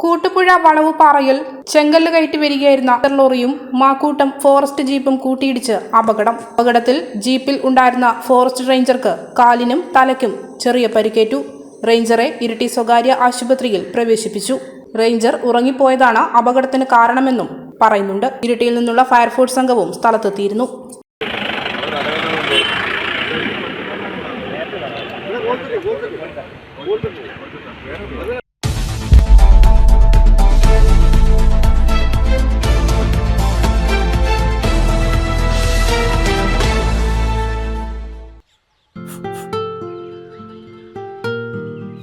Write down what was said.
കൂട്ടുപുഴ വളവുപാറയിൽ ചെങ്കല്ല് കയറ്റി വരികയായിരുന്ന ലോറിയും മാക്കൂട്ടം ഫോറസ്റ്റ് ജീപ്പും കൂട്ടിയിടിച്ച് അപകടം. അപകടത്തിൽ ജീപ്പിൽ ഉണ്ടായിരുന്ന ഫോറസ്റ്റ് റേഞ്ചർക്ക് കാലിനും തലയ്ക്കും ചെറിയ പരിക്കേറ്റു. റേഞ്ചറെ ഇരിട്ടി സ്വകാര്യ ആശുപത്രിയിൽ പ്രവേശിപ്പിച്ചു. റേഞ്ചർ ഉറങ്ങിപ്പോയതാണ് അപകടത്തിന് കാരണമെന്നും പറയുന്നുണ്ട്. ഇരിട്ടിയിൽ നിന്നുള്ള ഫയർഫോഴ്സ് സംഘവും സ്ഥലത്തെത്തിയിരുന്നു.